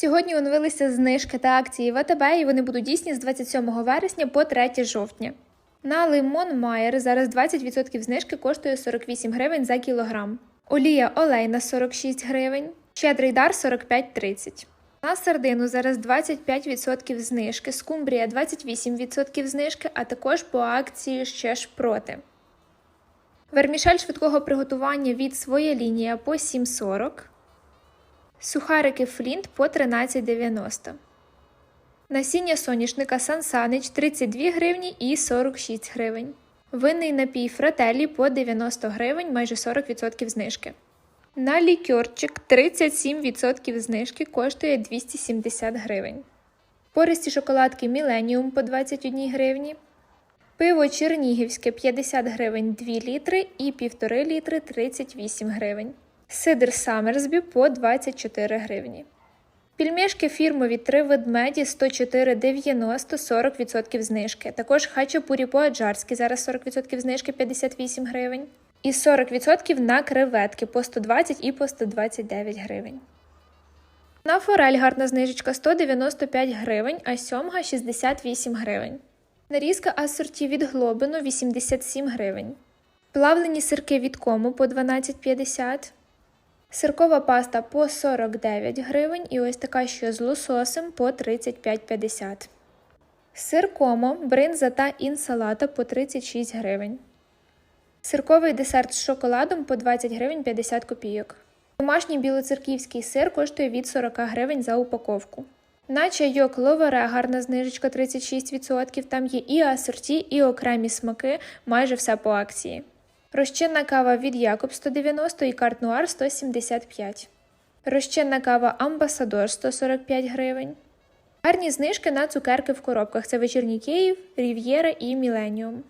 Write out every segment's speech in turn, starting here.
Сьогодні оновилися знижки та акції ВТБ, і вони будуть дійсні з 27 вересня по 3 жовтня. На лимон Майер зараз 20% знижки коштує 48 гривень за кілограм. Олія олейна 46 гривень, щедрий дар 45,30. На сардину зараз 25% знижки, скумбрія 28% знижки, а також по акції ще ж проти. Вермішель швидкого приготування від своя лінія по 7,40. Сухарики Флінт по 13,90. Насіння соняшника Сансанич 32 гривні і 46 гривень. Винний напій Фрателі по 90 гривень, майже 40% знижки. На лікьорчик 37% знижки коштує 270 гривень. Пористі шоколадки Міленіум по 21 гривні. Пиво Чернігівське 50 гривень 2 літри і 1,5 літри 38 гривень. Сидр Самерсбі по 24 гривні. Пільмешки фірмові 3 ведмеді 104,90 40% знижки. Також хачапурі по-аджарськи зараз 40% знижки 58 гривень. І 40% на креветки по 120 і по 129 гривень. На форель гарна знижечка 195 гривень, а сьомга 68 гривень. Нарізка асорті від глобину 87 гривень. Плавлені сирки від кому по 12,50 Сиркова паста по 49 гривень і ось така що з лососем по 35,50. Сир комо, бринза та інсалата по 36 гривень. Сирковий десерт з шоколадом по 20 гривень 50 копійок. Домашній білоцерківський сир коштує від 40 гривень за упаковку. На чайок ловере гарна знижечка 36%. Там є і асорті, і окремі смаки, майже все по акції. Розчинна кава від Якоб 190 і карт Нуар 175. Розчинна кава Амбасадор 145 гривень. Гарні знижки на цукерки в коробках. Це вечірній Київ, Рів'єра і Міленіум.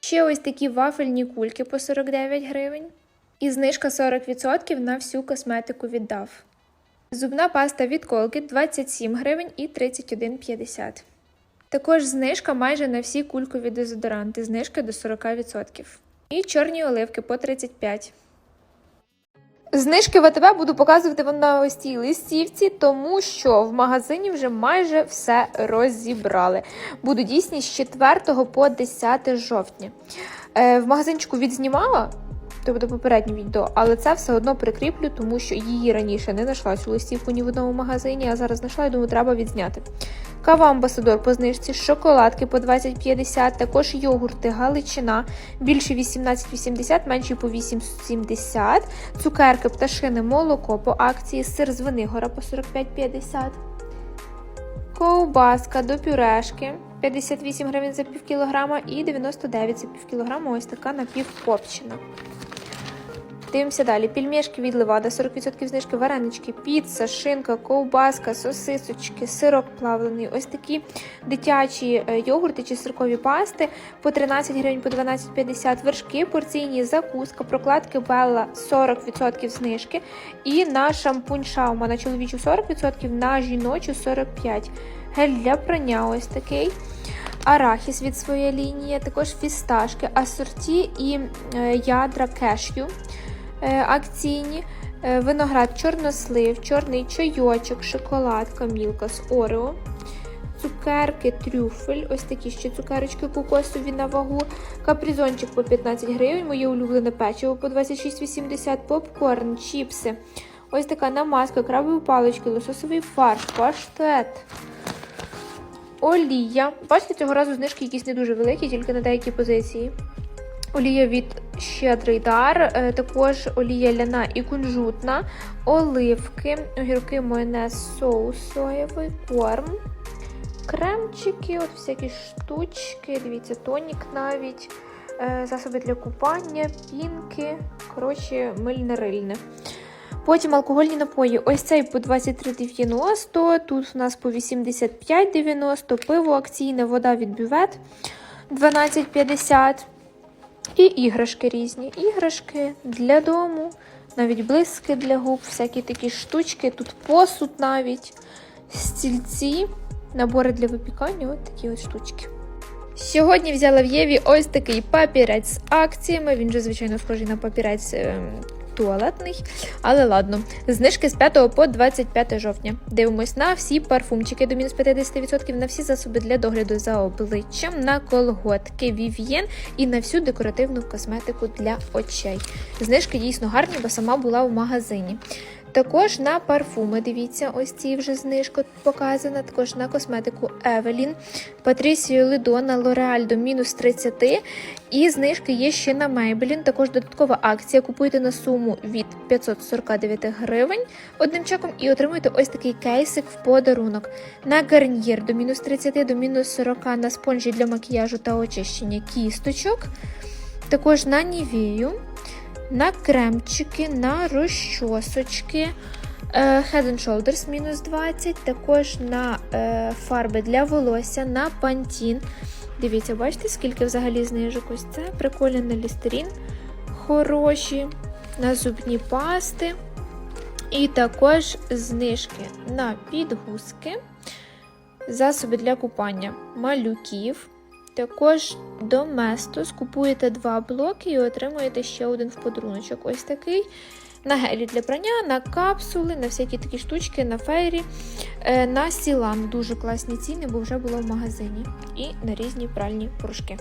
Ще ось такі вафельні кульки по 49 гривень. І знижка 40% на всю косметику від DAF. Зубна паста від Colgate 27 гривень і 31,50. Також знижка майже на всі кулькові дезодоранти, знижка до 40%. І чорні оливки по 35. Знижки ВТБ буду показувати вам на ось цій листівці, тому що в магазині вже майже все розібрали. Буду дійсні з 4 по 10 жовтня. Е, в магазинчику відзнімала, то буде попереднє відео, але це все одно прикріплю, тому що її раніше не знайшла цю листівку ні в одному магазині, а зараз знайшла і думаю, треба відзняти. Кава Амбасадор по знижці, шоколадки по 20,50, також йогурти Галичина, більше 18,80, менші по 8,70, цукерки, пташине, молоко по акції, сир з Винигора по 45,50, ковбаска до пюрешки 58 гривень за пів кілограма і 99 за пів кілограма, ось така напівкопчена. Дивимося далі. Пільмешки від Левада, 40% знижки, варенички, піца, шинка, ковбаска, сосисочки, сирок плавлений. Ось такі дитячі е, йогурти чи сиркові пасти по 13 гривень, по 12,50 вершки, порційні закуска, прокладки Белла 40% знижки. І на шампунь Шаума на чоловічу 40%, на жіночу 45%. Гель для прання ось такий. Арахіс від своєї лінії, також фісташки, асорті і е, ядра кешю акційні, е, виноград чорнослив, чорний чайочок, шоколадка, мілка з Орео, цукерки, трюфель, ось такі ще цукерочки кокосові на вагу, капризончик по 15 гривень, моє улюблене печиво по 26,80, попкорн, чіпси. Ось така намазка, крабові палички, лососовий фарш, паштет. Олія. Бачите, цього разу знижки якісь не дуже великі, тільки на деякі позиції. Олія від щедрий дар, е, також олія ляна і кунжутна, оливки, огірки, майонез, соус соєвий, корм, кремчики, от всякі штучки, дивіться, тонік навіть, е, засоби для купання, пінки, коротше, мильне-рильне. Потім алкогольні напої. Ось цей по 23,90, тут у нас по 85,90, пиво акційне, вода від бювет 12,50. І іграшки різні. Іграшки для дому, навіть блиски для губ, всякі такі штучки. Тут посуд навіть, стільці, набори для випікання, от такі от штучки. Сьогодні взяла в Єві ось такий папірець з акціями. Він же, звичайно, схожий на папірець ем, туалетний. Але ладно, знижки з 5 по 25 жовтня. Дивимось на всі парфумчики до мінус 50%, на всі засоби для догляду за обличчям, на колготки Вів'єн і на всю декоративну косметику для очей. Знижки дійсно гарні, бо сама була в магазині. Також на парфуми, дивіться, ось ці вже знижка показана. Також на косметику Evelyn, Патрісію Лидона, L'Oreal до мінус 30. І знижки є ще на Maybelline. Також додаткова акція. Купуйте на суму від 549 гривень одним чеком і отримуєте ось такий кейсик в подарунок. На Garnier до мінус 30, до мінус 40 на спонжі для макіяжу та очищення кісточок. Також на Нівію на кремчики, на розчосочки. е, Head and Shoulders мінус 20, також на е, фарби для волосся, на пантін. Дивіться, бачите, скільки взагалі знижок ось це. Прикольно на лістерін. Хороші, на зубні пасти. І також знижки на підгузки, засоби для купання малюків. Також до Местос купуєте два блоки і отримуєте ще один в подаруночок. Ось такий. На гелі для прання, на капсули, на всякі такі штучки, на фейрі, е, на сілан. Дуже класні ціни, бо вже було в магазині. І на різні пральні порошки.